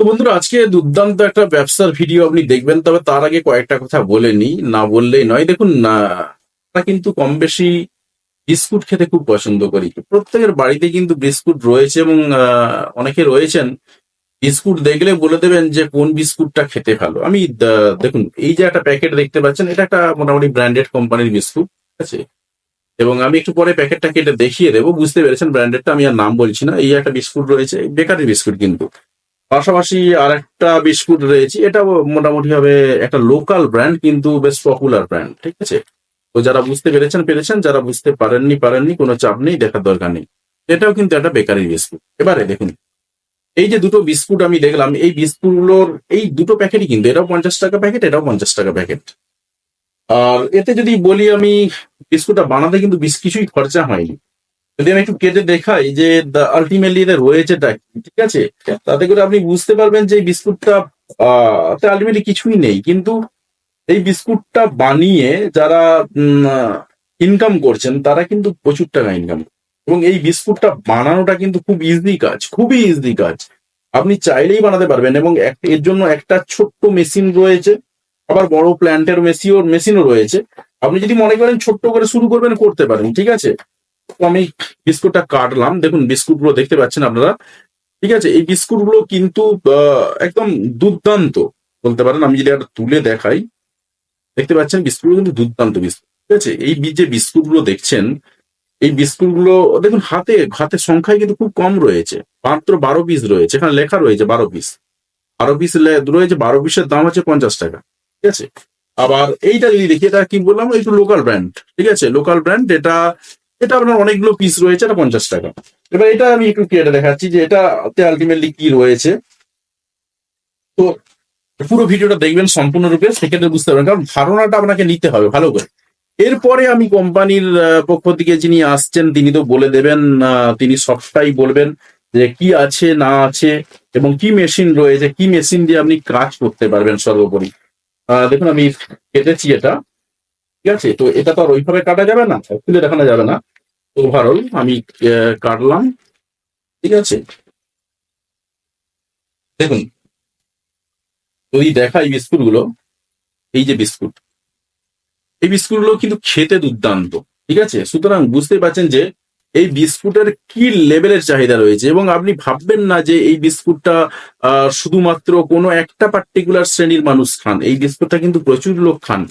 তো বন্ধুরা, আজকে দুর্দান্ত একটা ব্যবসার ভিডিও আপনি দেখবেন, তবে তার আগে কয়েকটা কথা বলে নি বললেই নয়, দেখুন, না কিন্তু কম বেশি বিস্কুট খেতে খুব পছন্দ করি। প্রত্যেকের বাড়িতে কিন্তু বিস্কুট রয়েছে এবং অনেকে রয়েছেন। বিস্কুট দেখলে বলে দেবেন যে, কোন বিস্কুটটা খেতে ভালো। আমি দেখুন, এই যে একটা প্যাকেট দেখতে পাচ্ছেন, এটা একটা মোটামুটি ব্র্যান্ডেড কোম্পানির বিস্কুট আছে? এবং আমি একটু পরে প্যাকেটটা কেটে দেখিয়ে দেবো। বুঝতে পেরেছেন, ব্র্যান্ডেডটা আমি আর নাম বলছি না। এই একটা বিস্কুট রয়েছে বেকারি বিস্কুট কিন্তু। পাশাপাশি আর একটা বিস্কুট রয়েছে, এটা মোটামুটি হবে একটা লোকাল ব্র্যান্ড, কিন্তু বেশ পপুলার ব্র্যান্ড, ঠিক আছে? তো যারা বুঝতে পেরেছেন পেরেছেন, যারা বুঝতে পারেননি পারেননি, কোনো চাপ নেই, দেখার দরকার নেই। এটাও কিন্তু একটা বেকারি বিস্কুট। এবারে দেখুন, এই যে দুটো বিস্কুট আমি দেখলাম, এই বিস্কুটগুলোর, এই দুটো প্যাকেটই কিন্তু, এটাও পঞ্চাশ টাকা প্যাকেট, এটাও পঞ্চাশ টাকা প্যাকেট। আর এতে যদি বলি আমি, বিস্কুটটা বানাতে কিন্তু বেশ কিছুই খরচা হয়নি। যদি আমি একটু কেটে দেখাই যে আলটিমেটলি এতে রয়েছেটা ঠিক আছে? তাতে করে আপনি বুঝতে পারবেন যে বিস্কুটটা আলটিমেটলি কিছুই নেই। কিন্তু এই বিস্কুটটা বানিয়ে যারা ইনকাম করছেন, তারা কিন্তু প্রচুর টাকা ইনকাম এবং এই বিস্কুটটা বানানোটা কিন্তু খুব ইজি কাজ, খুবই ইজি কাজ। আপনি চাইলেই বানাতে পারবেন এবং এর জন্য একটা ছোট্ট মেশিন রয়েছে, আবার বড় প্ল্যান্টের মেশিও মেশিনও রয়েছে। আপনি যদি মনে করেন ছোট্ট করে শুরু করবেন, করতে পারেন, ঠিক আছে? তো আমি বিস্কুটটা কাটলাম। দেখুন, বিস্কুটগুলো দেখতে পাচ্ছেন আপনারা। ঠিক আছে, এই বিস্কুটগুলো কিন্তু একদম দুর্দান্ত। বলতে পারেন, আমি যদি একটা তুলে দেখাই, দেখতে পাচ্ছেন, বিস্কুটগুলো কিন্তু দুর্দান্ত বিস্কুট। ঠিক আছে, এই যে বিস্কুটগুলো দেখছেন, এই বিস্কুটগুলো, দেখুন, হাতে হাতের সংখ্যায় কিন্তু খুব কম রয়েছে। মাত্র বারো পিস রয়েছে, এখানে লেখা রয়েছে বারো পিস। বারো পিস রয়েছে, বারো পিসের দাম হচ্ছে পঞ্চাশ টাকা। ঠিক আছে, আবার এইটা যদি দেখি, এটা কি বললাম, একটু লোকাল ব্র্যান্ড ঠিক আছে লোকাল ব্র্যান্ড এটা এটা আপনার অনেকগুলো পিস রয়েছে, এটা পঞ্চাশ টাকা। এবার এটা আমি একটু কেটে দেখাচ্ছি যে এটাতে আলটিমেটলি কি রয়েছে। তো পুরো ভিডিওটা দেখবেন সম্পূর্ণরূপে, সেক্ষেত্রে বুঝতে পারবেন, কারণ ধারণাটা আপনাকে নিতে হবে ভালো করে। এরপরে আমি কোম্পানির পক্ষ থেকে যিনি আসছেন, তিনি তো বলে দেবেন তিনি সবটাই বলবেন যে কি আছে, না আছে, এবং কি মেশিন রয়েছে, কি মেশিন দিয়ে আপনি কাজ করতে পারবেন সর্বোপরি। দেখুন, আমি কেটেছি এটা। ঠিক আছে? তো এটা তো আর ওইভাবে কাটা যাবে না খুলে দেখানো যাবে না। ওভারঅল আমি কাটলাম। ঠিক আছে? দেখুন যদি দেখাই বিস্কুটগুলো এই যে বিস্কুট, এই বিস্কুটগুলো কিন্তু খেতে দুর্দান্ত, ঠিক আছে? সুতরাং বুঝতে পারছেন যে এই বিস্কুটের কি লেভেলের চাহিদা রয়েছে এবং আপনি ভাববেন না যে এই বিস্কুটটা শুধুমাত্র কোনো একটা পার্টিকুলার শ্রেণির মানুষ খান। এই বিস্কুটটা কিন্তু প্রচুর লোক খান।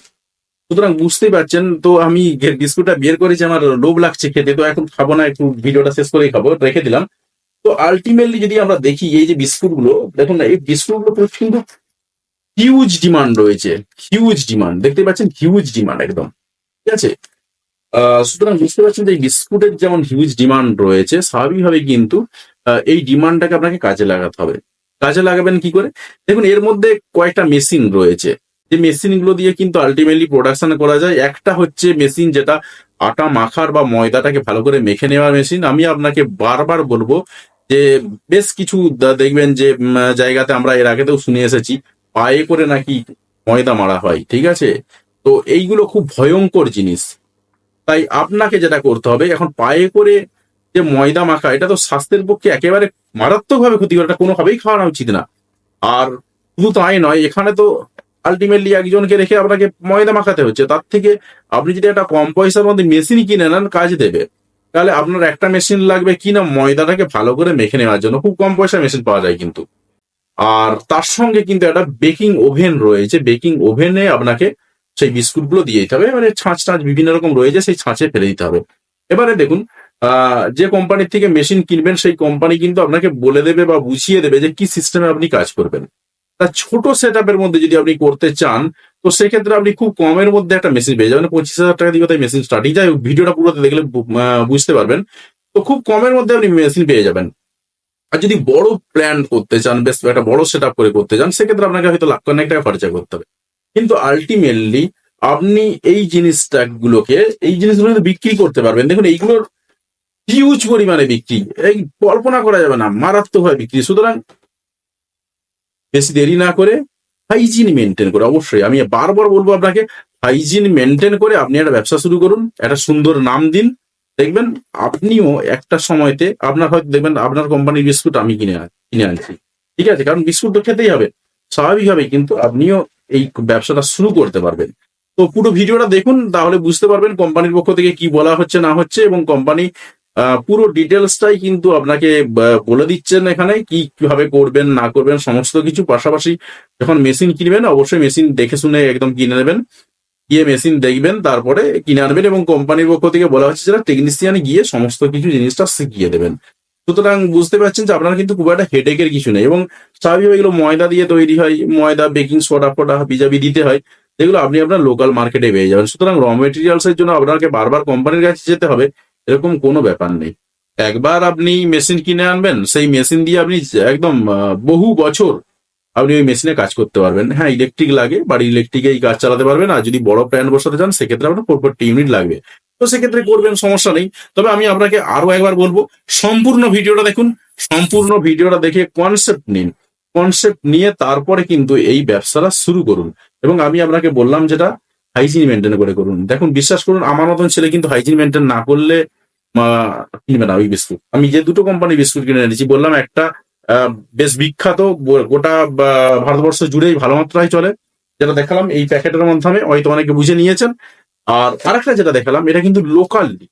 সুতরাং বুঝতেই পারছেন, তো আমি বিস্কুটটা বের করেছি আমার লোভ লাগছে খেতে, তো এখন খাব না, একটু ভিডিওটা শেষ করেই খাব, রেখে দিলাম। তো আলটিমেটলি যদি আমরা দেখি এই যে বিস্কুটগুলো, দেখুন না, এই বিস্কুটগুলো কিন্তু হিউজ ডিমান্ড রয়েছে হিউজ ডিমান্ড দেখতে পাচ্ছেন হিউজ ডিমান্ড একদম, ঠিক আছে? সুতরাং বুঝতে পারছেন যে বিস্কুটের যেমন হিউজ ডিমান্ড রয়েছে, স্বাভাবিকভাবে কিন্তু এই ডিমান্ডটাকে আপনাকে কাজে লাগাতে হবে। কাজে লাগাবেন কি করে? দেখুন, এর মধ্যে কয়েকটা মেশিন রয়েছে। যে মেশিনগুলো দিয়ে কিন্তু আলটিমেটলি প্রোডাকশন করা যায়, একটা হচ্ছে মেশিন যেটা আটা মাখার বা ময়দাটাকে ভালো করে মেখে নেওয়ার মেশিন আমি আপনাকে বারবার বলব যে বেশ কিছু দেখবেন যে জায়গাতে আমরা এর আগেতেও শুনে এসেছি, পায়ে করে নাকি ময়দা মারা হয়, ঠিক আছে? তো এইগুলো খুব ভয়ঙ্কর জিনিস। তাই আপনাকে যেটা করতে হবে, এখন পায়ে করে যে ময়দা মাখা, এটা তো স্বাস্থ্যের পক্ষে একেবারে মারাত্মকভাবে ক্ষতিকর, এটা কোনোভাবেই খাওয়ানো উচিত না। আর শুধু তাই নয়, এখানে তো আলটিমেটলি একজনকে রেখে আপনাকে ময়দা মাখাতে হচ্ছে, তার থেকে আপনি যদি একটা কম পয়সার মধ্যে মেশিন কিনে নেন, কাজ দেবে। তাহলে আপনার একটা মেশিন লাগবে কি না, ময়দাটাকে ভালো করে মেখে নেওয়ার জন্য। খুব কম পয়সা মেশিন পাওয়া যায় কিন্তু। আর তার সঙ্গে কিন্তু একটা বেকিং ওভেন রয়েছে। বেকিং ওভেনে আপনাকে সেই বিস্কুটগুলো দিয়ে দিতে হবে। মানে ছাঁচ টাঁচ বিভিন্ন রকম রয়েছে, সেই ছাঁচে ফেলে দিতে হবে। এবারে দেখুন যে কোম্পানির থেকে মেশিন কিনবেন, সেই কোম্পানি কিন্তু আপনাকে বলে দেবে বা বুঝিয়ে দেবে যে কি সিস্টেমে আপনি কাজ করবেন। তা ছোট সেট মধ্যে যদি আপনি করতে চান তো সেক্ষেত্রে আপনি খুব কমের মধ্যে একটা মেশিন পেয়ে যাবেন। পঁচিশ হাজার টাকা দিয়ে তাই মেশিন স্টার্টিং যাই হোক, ভিডিওটা পুরোতে দেখলে বুঝতে পারবেন। তো খুব কমের মধ্যে আপনি মেশিন পেয়ে যাবেন। আর যদি বড় প্ল্যান করতে চান বেশ একটা বড় সেট করে করতে চান সেক্ষেত্রে আপনাকে হয়তো লাখ খানেক টাকা খরচা করতে হবে। কিন্তু আলটিমেটলি আপনি এই জিনিসটা গুলোকে এই জিনিসগুলো বিক্রি করতে পারবেন। দেখুন এইগুলোর হিউজ পরিমাণে বিক্রি। এই কল্পনা করা যাবে না মারাত্মকভাবে বিক্রি। সুতরাং বেশি দেরি না করে হাইজিন মেনটেন করে, অবশ্যই। আমি বারবার বলব আপনাকে হাইজিন মেনটেন করে আপনি একটা ব্যবসা শুরু করুন, একটা সুন্দর নাম দিন। দেখবেন আপনিও একটা সময়তে আপনার হয়তো দেখবেন আপনার কোম্পানির বিস্কুট আমি কিনে কিনে আনছি। ঠিক আছে? কারণ বিস্কুট তো খেতেই হবে। স্বাভাবিকভাবেই কিন্তু আপনিও এই ব্যবসাটা শুরু করতে পারবেন। তো পুরো ভিডিওটা দেখুন, তাহলে বুঝতে পারবেন কোম্পানির পক্ষ থেকে কি বলা হচ্ছে, না হচ্ছে, এবং কোম্পানি পুরো ডিটেলসটাই কিন্তু আপনাকে বলে দিচ্ছেন এখানে কি কীভাবে করবেন, না করবেন, সমস্ত কিছু। পাশাপাশি যখন মেশিন কিনবেন, অবশ্যই মেশিন দেখে শুনে একদম কিনে নেবেন। গিয়ে মেশিন দেখবেন, তারপরে কিনে আনবেন এবং কোম্পানির পক্ষ থেকে বলা হচ্ছে যেটা টেকনিশিয়ানে গিয়ে সমস্ত কিছু জিনিসটা শিখিয়ে দেবেন। সুতরাং বুঝতে পারছেন যে আপনার কিন্তু খুব একটা হেডেকের কিছু নেই এবং স্বাভাবিক এগুলো ময়দা দিয়ে তৈরি হয়, ময়দা বেকিং সোডা ফোডা বিজাবি দিতে হয়, যেগুলো আপনি আপনার লোকাল মার্কেটে পেয়ে যাবেন। সুতরাং র মেটেরিয়ালস এর জন্য আপনাকে বারবার কোম্পানির কাছে যেতে হবে। এরকম কোনো ব্যাপার নেই। একবার আপনি মেশিন কিনে আনবেন, সেই মেশিন দিয়ে আপনি একদম বহু বছর আপনি ওই মেশিনে কাজ করতে পারবেন। হ্যাঁ ইলেকট্রিক লাগে, বাড়ি ইলেকট্রিকেই কাজ চালাতে পারবেন, আর যদি বড় প্ল্যান বসাতে চান, সেক্ষেত্রে আপনার প্রপারটি ইউনিট লাগবে। তো সেক্ষেত্রে করবেন, সমস্যা নেই। তবে আমি আপনাকে আরও একবার বলব, সম্পূর্ণ ভিডিওটা দেখুন, সম্পূর্ণ ভিডিওটা দেখে কনসেপ্ট নিন। কনসেপ্ট নিয়ে তারপরে কিন্তু এই ব্যবসাটা শুরু করুন। এবং আমি আপনাকে বললাম যেটা হাইজিন মেনটেন করে করুন। দেখুন, বিশ্বাস করুন, আমার মতন ছেলে কিন্তু হাইজিন মেনটেন না করলে কিনবে না, ওই বিস্কুট। আমি যে দুটো কোম্পানি বিস্কুট কিনে এনেছি, বললাম একটা বেশ বিখ্যাত গোটা ভারতবর্ষ জুড়েই ভালো মাত্রায় চলে, যেটা দেখালাম এই প্যাকেটের মাধ্যমে, হয়তো অনেকে বুঝে নিয়েছেন। আর আরেকটা যেটা দেখালাম, এটা কিন্তু লোকালি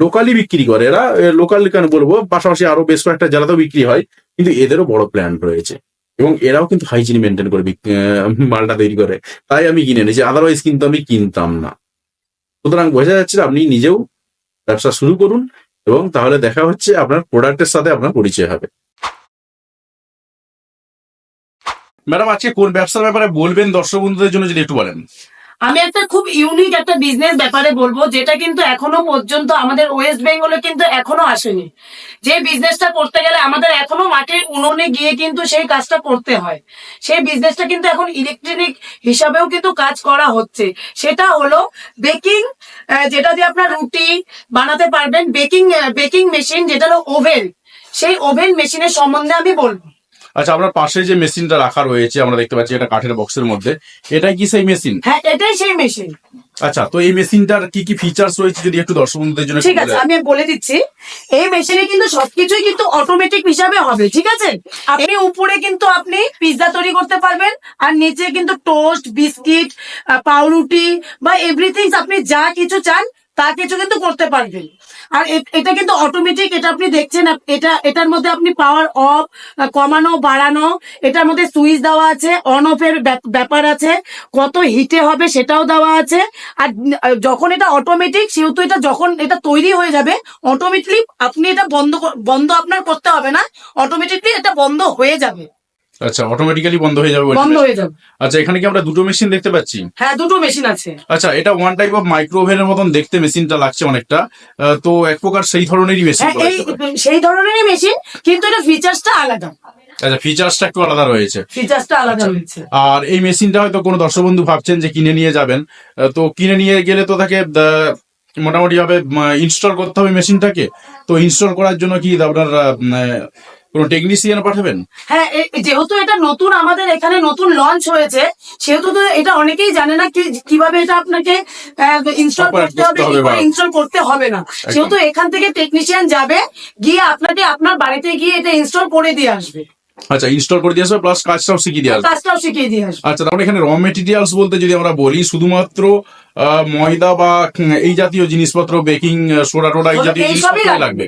লোকালি বিক্রি করে। এরা লোকাল কেন বলব, পাশাপাশি আরও বেশ কয়েকটা জেলাতেও বিক্রি হয়, কিন্তু এদেরও বড় প্ল্যান রয়েছে। এবং এরাও কিন্তু হাইজিন মেনটেন করে মালটা তৈরি করে। তাই আমি কিনে নিয়েছি আদারওয়াইজ কিন্তু আমি কিনতাম না। সুতরাং বোঝা যাচ্ছে আপনি নিজেও ব্যবসা শুরু করুন এবং তাহলে দেখা হচ্ছে আপনার প্রোডাক্টের সাথে আপনার পরিচয় হবে। ম্যাডাম আজকে কোন ব্যবসার ব্যাপারে বলবেন দর্শক বন্ধুদের জন্য যদি একটু বলেন? আমি একটা খুব ইউনিক একটা বিজনেস ব্যাপারে বলব যেটা কিন্তু এখনও পর্যন্ত আমাদের ওয়েস্ট বেঙ্গলে কিন্তু এখনও আসেনি। যে বিজনেসটা করতে গেলে আমাদের এখনও মাটির উনুনে গিয়ে কিন্তু সেই কাজটা করতে হয়। সেই বিজনেসটা কিন্তু এখন ইলেকট্রনিক হিসাবেও কিন্তু কাজ করা হচ্ছে। সেটা হলো বেকিং যেটা দিয়ে আপনার রুটি বানাতে পারবেন, বেকিং বেকিং মেশিন, যেটা হলো ওভেন। সেই ওভেন মেশিনের সম্বন্ধে আমি বলব। আচ্ছা আপনার পাশে যে মেশিনটা রাখা রয়েছে আমরা দেখতে পাচ্ছি এটা কাঠের বক্সের মধ্যে এটাই কি সেই মেশিন? হ্যাঁ এটাই সেই মেশিন। আচ্ছা তো এই মেশিনটার কি কি ফিচার্স রয়েছে যদি একটু দর্শক বন্ধুদের জন্য ঠিক আছে আমি বলে দিচ্ছি এই মেশিনে কিন্তু সবকিছুই কিন্তু অটোমেটিক হিসাবে হবে ঠিক আছে? আপনি উপরে কিন্তু আপনি পিৎজা তৈরি করতে পারবেন আর নিচে কিন্তু টোস্ট বিস্কিট পাউরুটি বা এভরিথিং আপনি যা কিছু চান তা কিছু কিন্তু করতে পারবেন। আর এটা কিন্তু অটোমেটিক এটা আপনি দেখছেন এটা, এটার মধ্যে আপনি পাওয়ার অফ কমানো, বাড়ানো, এটার মধ্যে সুইচ দেওয়া আছে অন অফ এর ব্যাপার আছে, কত হিটে হবে সেটাও দেওয়া আছে। আর যখন এটা অটোমেটিক সেহেতু এটা যখন এটা তৈরি হয়ে যাবে অটোমেটিকলি আপনি এটা বন্ধ বন্ধ আপনার করতে হবে না অটোমেটিকলি এটা বন্ধ হয়ে যাবে। আচ্ছা অটোমেটিক্যালি বন্ধ হয়ে যাবে বন্ধ হয়ে যাবে। আচ্ছা এখানে কি আমরা দুটো মেশিন দেখতে পাচ্ছি? হ্যাঁ দুটো মেশিন আছে। আচ্ছা এটা ওয়ান টাইপ অফ মাইক্রো ওভেনের মতন দেখতে মেশিনটা লাগছে অনেকটা। তো এক প্রকার সেই ধরনেরই মেশিন হ্যাঁ এই সেই ধরনেরই মেশিন কিন্তু এটা ফিচার্সটা আলাদা। আচ্ছা ফিচার্সটা একটু আলাদা রয়েছে। ফিচার্সটা আলাদা রয়েছে। আর এই মেশিনটা হয়তো কোনো দর্শক বন্ধু ভাবছেন যে কিনে নিয়ে যাবেন। তো কিনে নিয়ে গেলে তো তাকে মোটামুটি ভাবে ইনস্টল করতে হবে মেশিনটাকে তো ইনস্টল করার জন্য কি আপনার কোনো টেকনিশিয়ান পাঠাবেন? হ্যাঁ যেহেতু এটা নতুন আমাদের এখানে নতুন লঞ্চ হয়েছে সেহেতু তো এটা অনেকেই জানে না কীভাবে এটা আপনাকে ইনস্টল করতে হবে ইনস্টল করতে হবে না। সেহেতু এখান থেকে টেকনিশিয়ান যাবে গিয়ে আপনাকে আপনার বাড়িতে গিয়ে এটা ইনস্টল করে দিয়ে আসবে। আচ্ছা ইনস্টল করে দিয়ে আসবে প্লাস কাজটাও শিখিয়ে দিয়ে আসবে। কাজটাও শিখিয়ে দিয়ে আসবে। আচ্ছা তারপরে এখানে র মেটেরিয়ালস বলতে যদি আমরা বলি শুধুমাত্র আহ, ময়দা বা এই জাতীয় জিনিসপত্র বেকিং সোডা টোডা এই জাতীয় জিনিসপত্র লাগবে।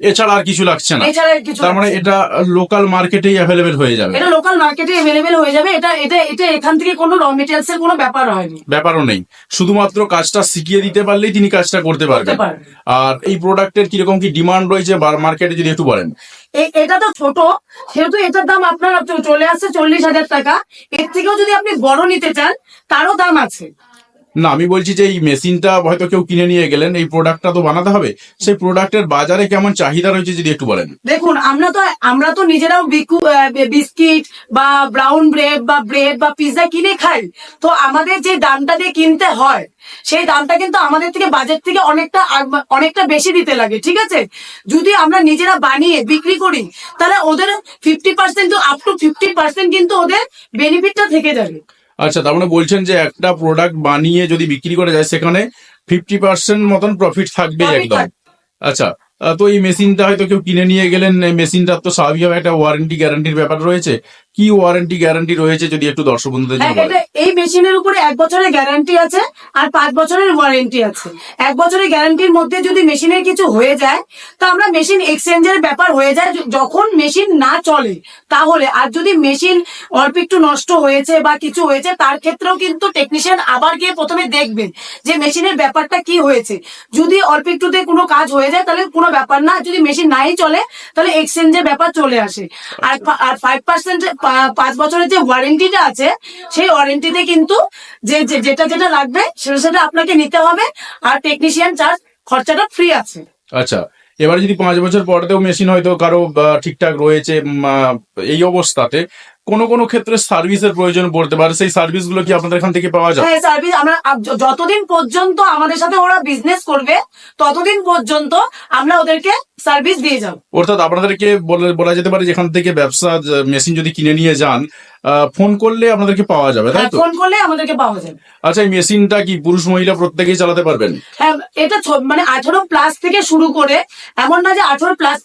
এছাড়া আর কিছু লাগছে না। এছাড়া আর কিছু তার মানে এটা লোকাল মার্কেটেই অ্যাভেলেবেল হয়ে যাবে। এটা লোকাল মার্কেটে অ্যাভেলেবেল হয়ে যাবে। এটা এটা এটা এখান থেকে কোনো র মেটেরিয়ালস এর কোনো ব্যাপার হয়নি। ব্যাপারও নেই। শুধুমাত্র কাজটা শিখিয়ে দিতে পারলেই তিনি কাজটা করতে পারবেন। আর এই প্রোডাক্টের কীরকম কি ডিমান্ড রয়েছে মার্কেটে যদি একটু বলেন। এটা তো ছোট। সেহেতু এটার দাম আপনার চলে আসছে চল্লিশ হাজার টাকা। এর থেকেও যদি আপনি বড় নিতে চান তারও দাম আছে। না, আমি বলছি যে এই মেশিনটা হয়তো কেউ কিনে নিয়ে গেলেন, এই প্রোডাক্টটা তো বানাতে হবে। সেই প্রোডাক্টের বাজারে কেমন চাহিদা রয়েছে যদি একটু বলেন? দেখুন, আমরা তো আমরা তো নিজেরাও বিস্কিট বা ব্রাউন ব্রেড বা ব্রেড বা পিৎজা কিনে খাই। তো আমাদের যে দামটা দিয়ে কিনতে হয়, সেই দামটা কিন্তু আমাদের থেকে বাজেট থেকে অনেকটা অনেকটা বেশি দিতে লাগে, ঠিক আছে? যদি আমরা নিজেরা বানিয়ে বিক্রি করি, তাহলে ওদের fifty percent up to fifty percent কিন্তু ওদের বেনিফিটটা থেকে যাবে। আচ্ছা তার মানে বলছেন যে একটা প্রোডাক্ট বানিয়ে যদি বিক্রি করা যায় সেখানে ফিফটি পার্সেন্ট মতন প্রফিট থাকবে একদম। আচ্ছা তো এই মেশিনটা হয়তো কেউ কিনে নিয়ে গেলেন মেশিনটার তো স্বাভাবিকভাবে একটা ওয়ারেন্টি গ্যারান্টির ব্যাপার রয়েছে। কি ওয়ারেন্টি গ্যারান্টি রয়েছে যদি একটু দর্শক বন্ধুদের জন্য হ্যাঁ, এই মেশিনের উপরে এক বছরের গ্যারান্টি আছে আর পাঁচ বছরের ওয়ারেন্টি আছে। এক বছরের গ্যারান্টির মধ্যে যদি মেশিনের কিছু হয়ে যায় তো আমরা মেশিন এক্সচেঞ্জের ব্যাপার হয়ে যায় যখন মেশিন না চলে তাহলে আর যদি মেশিন অল্প একটু নষ্ট হয়েছে বা কিছু হয়েছে তার ক্ষেত্রেও কিন্তু টেকনিশিয়ান আবার গিয়ে প্রথমে দেখবেন যে মেশিনের ব্যাপারটা কি হয়েছে। যদি অল্প একটুতে কোনো কাজ হয়ে যায় তাহলে কোনো ব্যাপার না। যদি মেশিন নাই চলে তাহলে এক্সচেঞ্জের ব্যাপার চলে আসে। আর আর ফাইভ পার্সেন্ট পাঁচ বছরের যে ওয়ারেন্টিটা আছে, সেই ওয়ারেন্টিতে কিন্তু যে যেটা যেটা লাগবে, সেটা সেটা আপনাকে নিতে হবে। আর টেকনিশিয়ান চার্জ খরচাটা ফ্রি আছে। আচ্ছা এবারে যদি পাঁচ বছর পরতেও মেশিন হয়তো কারও ঠিকঠাক রয়েছে এই অবস্থাতে কোনো কোনো ক্ষেত্রে সার্ভিসের প্রয়োজন পড়তে পারে। সেই সার্ভিসগুলো কি আপনাদের এখান থেকে পাওয়া যায়? হ্যাঁ সার্ভিস আমরা যতদিন পর্যন্ত আমাদের সাথে ওরা বিজনেস করবে ততদিন পর্যন্ত আমরা ওদেরকে সার্ভিস দিয়ে যাব। অর্থাৎ আপনাদেরকে বলা যেতে পারে যেখান থেকে ব্যবসা মেশিন যদি কিনে নিয়ে যান ফোন করলে আপনাদেরকে পাওয়া যাবে তাই তো? ফোন করলে আমাদেরকে পাওয়া যাবে। আচ্ছা এই মেশিনটা কি পুরুষ মহিলা প্রত্যেকেই চালাতে পারবেন? হ্যাঁ এটা মানে আঠারো প্লাস থেকে শুরু করে এমন না যে আঠারো প্লাস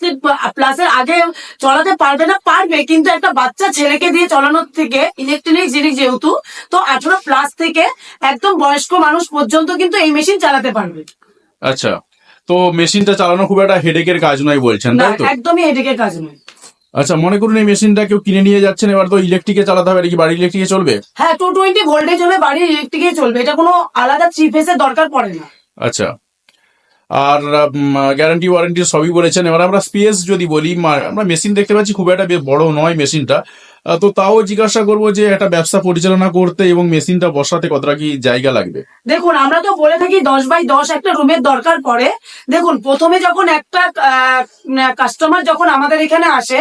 প্লাসের আগে চলাতে পারবে না পারবে কিন্তু একটা বাচ্চা ছেলেকে দিয়ে চালানোর থেকে ইলেকট্রনিক জিনিস যেহেতু তো আঠারো প্লাস থেকে একদম বয়স্ক মানুষ পর্যন্ত কিন্তু এই মেশিন চালাতে পারবে। আচ্ছা তো মেশিনটা চালানো খুব একটা হেডেকের কাজ নয় বলছেন না তাই তো? একদমই এদিকে কাজ নয়। আচ্ছা মনে করুন এই মেশিনটা কেউ কিনে নিয়ে যাচ্ছেন এবার তো ইলেকট্রিকে চালাতে হবে এটা কি বাড়ি ইলেকট্রিকে চলবে? হ্যাঁ টু টোয়েন্টি ভোল্টেজ হলে বাড়ির ইলেকট্রিকে চলবে এটা কোনো আলাদা থ্রি ফেসের দরকার পড়ে না। আচ্ছা আর গ্যারান্টি ওয়ারেন্টি সবই বলেছেন। এবার আমরা স্পেস যদি বলি আমরা মেশিন দেখতে পাচ্ছি, খুব একটা বড় নয় মেশিনটা তো তাও জিজ্ঞাসা করব যে একটা ব্যবসা পরিচালনা করতে এবং মেশিনটা বসাতে কতটা কি জায়গা লাগবে? দেখুন, আমরা তো বলে থাকি দশ বাই দশ একটা রুমের দরকার পড়ে। দেখুন, প্রথমে যখন একটা কাস্টমার যখন আমাদের এখানে আসে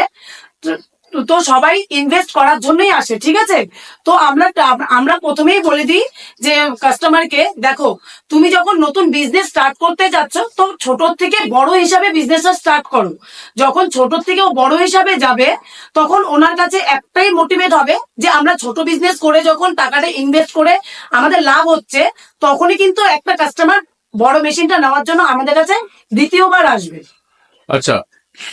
তো- সবাই ইনভেস্ট করার জন্যই আসে, ঠিক আছে? তো আমরা আমরা প্রথমেই বলে দিই যে কাস্টমারকে দেখো, তুমি যখন নতুন বিজনেস স্টার্ট করতে যাচ্ছ, তো ছোট থেকে বড় হিসাবে বিজনেসটা স্টার্ট করো। যখন ছোট থেকে বড় হিসাবে যাবে, তখন ওনার কাছে একটাই মোটিভেট হবে যে আমরা ছোট বিজনেস করে যখন টাকাটা ইনভেস্ট করে আমাদের লাভ হচ্ছে, তখনই কিন্তু একটা কাস্টমার বড় মেশিনটা নেওয়ার জন্য আমাদের কাছে দ্বিতীয়বার আসবে। আচ্ছা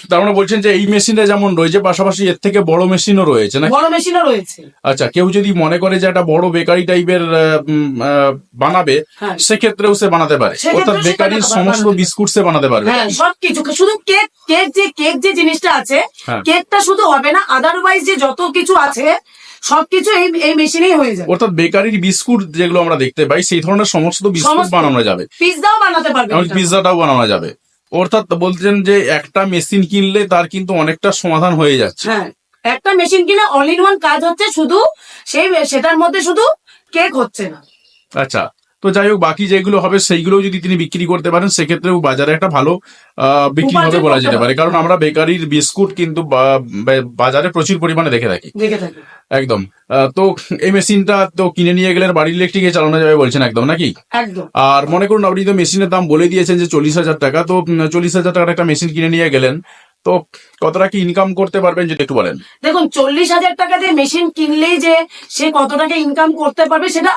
তার মানে বলছেন যে এই মেশিনটা যেমন রয়েছে পাশাপাশি এর থেকে বড় মেশিনও রয়েছে না বড় মেশিনও রয়েছে। আচ্ছা কেউ যদি মনে করে যে একটা বড় বেকারি টাইপের বানাবে হ্যাঁ। সেক্ষেত্রেও সে বানাতে পারে। অর্থাৎ বেকারির সমস্ত বিস্কুট সে বানাতে পারবে। হ্যাঁ সবকিছু। শুধু কেক কেক যে কেক যে জিনিসটা আছে হ্যাঁ। কেকটা শুধু হবে না আদারওয়াইজ যে যত কিছু আছে সবকিছু এই এই মেশিনেই হয়ে যাবে। অর্থাৎ বেকারির বিস্কুট যেগুলো আমরা দেখতে পাই সেই ধরনের সমস্ত বিস্কুট বানানো যাবে। পিৎজাও বানাতে পারবে পিৎজাটাও বানানো যাবে। অর্থাৎ বলছেন যে একটা মেশিন কিনলে তার কিন্তু অনেকটা সমাধান হয়ে যাচ্ছে। হ্যাঁ একটা মেশিন কিনে অল ইন ওয়ান কাজ হচ্ছে শুধু সেই সেটার মধ্যে শুধু কেক হচ্ছে না। আচ্ছা তো যাই হোক বাকি যেগুলো হবে সেইগুলো যদি তিনি বিক্রি করতে পারেন সেক্ষেত্রেও বাজারে একটা ভালো বিক্রি হবে বলা যেতে পারে। কারণ আমরা বেকারির বিস্কুট কিন্তু বাজারে প্রচুর পরিমাণে দেখে থাকি। একদম। আহ, তো এই মেশিনটা তো কিনে নিয়ে গেলে বাড়ির ইলেকট্রিকে চালানো যাবে বলছেন একদম নাকি? আর মনে করুন আপনি তো মেশিনের দাম বলে দিয়েছেন যে চল্লিশ হাজার টাকা তো চল্লিশ হাজার টাকার একটা মেশিন কিনে নিয়ে গেলেন। তো কতটা কি ইনকাম করতে পারবেন যদি একটু বলেন? দেখুন চল্লিশ হাজার টাকা দিয়ে মেশিন কিনলেই যে সে কত টাকা ইনকাম করতে পারবে সেটা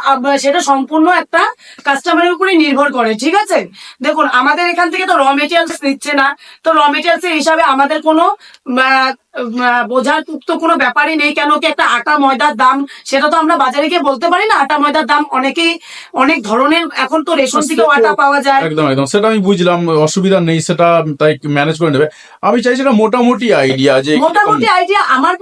সেটা সম্পূর্ণ একটা কাস্টমারের উপরে নির্ভর করে ঠিক আছে? দেখুন আমাদের এখান থেকে তো র মেটেরিয়ালস নিচ্ছে না। তো র মেটেরিয়ালস হিসাবে আমাদের কোনো বোঝার তো কোনো ব্যাপারই নেই কেন কি একটা আটা ময়দার দাম সেটা তো আমরা বাজারে গিয়ে বলতে পারি না। আটা ময়দার দাম অনেকেই অনেক ধরনের এখন তো রেশন থেকেও আটা পাওয়া যায়। একদম একদম। সেটা আমি বুঝলাম অসুবিধা নেই সেটা তাই ম্যানেজ করে নেবে। আমি চাইছিলাম একটা মোটামুটি আইডিয়া যে মোটামুটি আইডিয়া আমার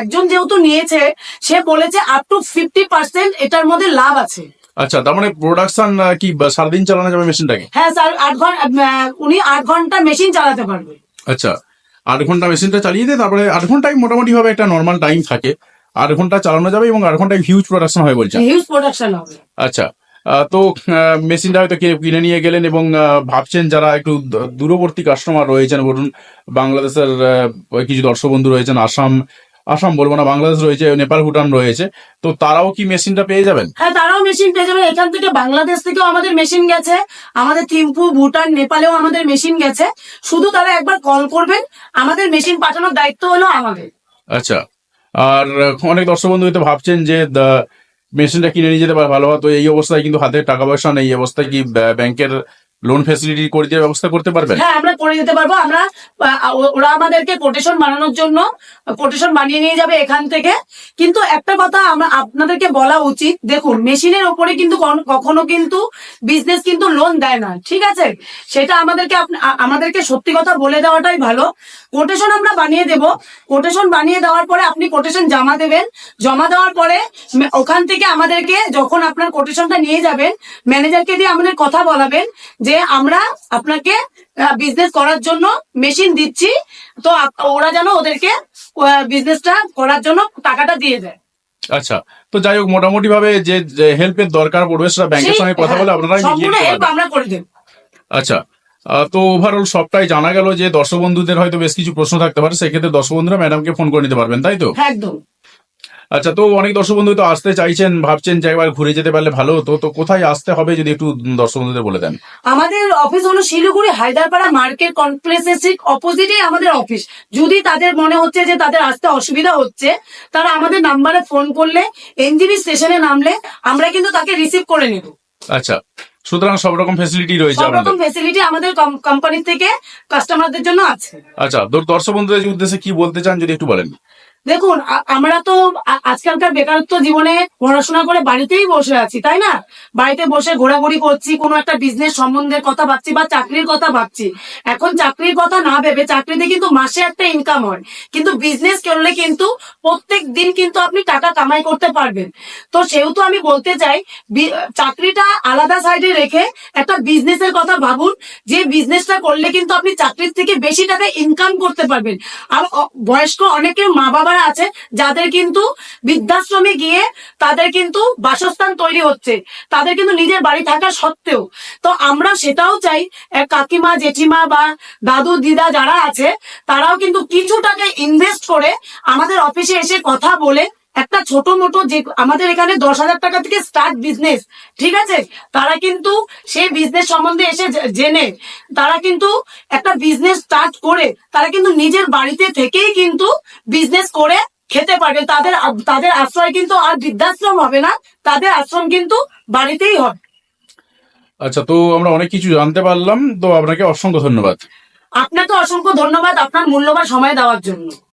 একজন যেহেতু নিয়েছে সে বলেছে আপ টু ফিফটি পার্সেন্ট এটার মধ্যে লাভ আছে। আচ্ছা তার মানে প্রোডাকশন কি সারাদিন চালানো যাবে মেশিনটাকে? হ্যাঁ স্যার আট ঘণ্টা উনি আট ঘণ্টা মেশিন চালাতে পারবে। আচ্ছা আট ঘণ্টা মেশিনটা চালিয়ে দিয়ে তারপরে আট ঘন্টায় মোটামুটি ভাবে একটা নর্মাল টাইম থাকে। আট ঘণ্টা চালানো যাবে এবং আট ঘন্টায় হিউজ প্রোডাকশন হয় বলছেন। হিউজ প্রোডাকশন হবে। আচ্ছা তো মেশিনটা হয়তো কে- কিনে নিয়ে গেলেন এবং ভাবছেন যারা একটু দূরবর্তী কাস্টমার রয়েছেন বলুন বাংলাদেশের কিছু দর্শক বন্ধু রয়েছেন আসাম আসাম বলব না বাংলাদেশ রয়েছে নেপাল ভুটান রয়েছে তো তারাও কি মেশিনটা পেয়ে যাবেন? হ্যাঁ তারাও মেশিন পেয়ে যাবেন। এখান থেকে বাংলাদেশ থেকেও আমাদের মেশিন গেছে। আমাদের থিম্পু ভুটান নেপালেও আমাদের মেশিন গেছে। শুধু তারা একবার কল করবেন। আমাদের মেশিন পাঠানোর দায়িত্ব হলো আমাদের। আচ্ছা আর অনেক দর্শক বন্ধু হয়তো ভাবছেন যে মেশিনটা কিনে নিয়ে যেতে পারে, ভালো হতো। এই অবস্থায় কিন্তু হাতে টাকা পয়সা নেই। অবস্থায় কি ব্যা- ব্যাংকের লোন ফেসিলিটি করে ব্যবস্থা করতে পারবেন? হ্যাঁ আমরা করে দিতে পারব। আমরা ওরা আমাদেরকে কোটেশন বানানোর জন্য কোটেশন বানিয়ে নিয়ে যাবে এখান থেকে। কিন্তু একটা কথা আমরা আপনাদেরকে বলা উচিত, দেখুন, মেশিনের ওপরে কিন্তু কখনো কিন্তু বিজনেস কিন্তু লোন দেয় না, ঠিক আছে? সেটা আমাদেরকে আমাদেরকে সত্যি কথা বলে দেওয়াটাই ভালো। কোটেশন আমরা বানিয়ে দেব। কোটেশন বানিয়ে দেওয়ার পরে আপনি কোটেশন জমা দেবেন। জমা দেওয়ার পরে ওখান থেকে আমাদেরকে যখন আপনার কোটেশনটা নিয়ে যাবেন ম্যানেজারকে দিয়ে আমাদের কথা বলাবেন যে আমরা আপনাকে বিজনেস করার জন্য মেশিন দিচ্ছি। তো ওরা যেন ওদেরকে বিজনেসটা করার জন্য টাকাটা দিয়ে দেয়। আচ্ছা তো যাই হোক মোটামুটি ভাবে যে হেল্পের দরকার পড়বে সেটা ব্যাংকের সঙ্গে কথা বলে আপনারা। আমরা করে দেব। আচ্ছা তো ওভারঅল সবটাই জানা গেল যে দর্শক বন্ধুদের হয়তো বেশ কিছু প্রশ্ন থাকতে পারে সেক্ষেত্রে দর্শক বন্ধুরা ম্যাডামকে ফোন করে নিতে পারবেন তাই তো? একদম। আচ্ছা তো অনেক দর্শক বন্ধু তো আসতে চাইছেন ভাবছেন যে একবার ঘুরে যেতে পারলে ভালো হতো। তো কোথায় আসতে হবে যদি একটু দর্শক বন্ধুদের বলে দেন? আমাদের অফিস হলো শিলিগুড়ি হায়দারপাড়া মার্কেট কমপ্লেক্সের ঠিক অপোজিটে আমাদের অফিস যদি তাদের মনে হচ্ছে যে তাদের আসতে অসুবিধা হচ্ছে তারা আমাদের নাম্বারে ফোন করলে এনজিবি স্টেশনে নামলে আমরা কিন্তু তাকে রিসিভ করে নেব। আচ্ছা সুতরাং সব রকম ফেসিলিটি রয়েছে সব রকম ফেসিলিটি আমাদের কোম্পানি থেকে কাস্টমারদের জন্য আছে। আচ্ছা দর্শক বন্ধুদের উদ্দেশ্যে কি বলতে চান যদি একটু বলেন? দেখুন আমরা তো আজকালকার বেকারত্ব জীবনে পড়াশোনা করে বাড়িতেই বসে আছি, তাই না? বাড়িতে বসে ঘোরাঘুরি করছি, কোনো একটা বিজনেস সম্বন্ধে কথা ভাবছি বা চাকরির কথা ভাবছি। এখন চাকরির কথা না ভেবে চাকরিতে কিন্তু মাসে একটা ইনকাম হয়। কিন্তু বিজনেস করলে কিন্তু প্রত্যেক দিন কিন্তু আপনি টাকা কামাই করতে পারবেন। তো সেহেতু আমি বলতে চাই চাকরিটা আলাদা সাইডে রেখে একটা বিজনেসের কথা ভাবুন, যে বিজনেসটা করলে কিন্তু আপনি চাকরির থেকে বেশি টাকা ইনকাম করতে পারবেন। আর বয়স্ক অনেকে মা বাবারা আছে, যাদের কিন্তু বৃদ্ধাশ্রমে গিয়ে তাদের কিন্তু বাসস্থান তৈরি হচ্ছে। তাদের কিন্তু নিজের বাড়ি থাকা সত্ত্বেও। তো আমরা সেটাও চাই কাকিমা, জেঠিমা বা দাদু, দিদা যারা আছে, তারাও কিন্তু কিছু টাকা ইনভেস্ট করে আমাদের অফিসে এসে কথা বলে একটা ছোট মোটো যে আমাদের এখানে দশ হাজার টাকা থেকে স্টার্ট বিজনেস ঠিক আছে? তারা কিন্তু সেই বিজনেস সম্বন্ধে এসে জেনে। তারা কিন্তু একটা বিজনেস স্টার্ট করে তারা কিন্তু নিজের বাড়িতে থেকেই কিন্তু বিজনেস করে খেতে পারবে। তাদের তাদের আশ্রয় কিন্তু আর বৃদ্ধাশ্রম হবে না তাদের আশ্রম কিন্তু বাড়িতেই হবে। আচ্ছা তো আমরা অনেক কিছু জানতে পারলাম। তো আপনাকে অসংখ্য ধন্যবাদ। আপনাকে অসংখ্য ধন্যবাদ আপনার মূল্যবান সময় দেওয়ার জন্য।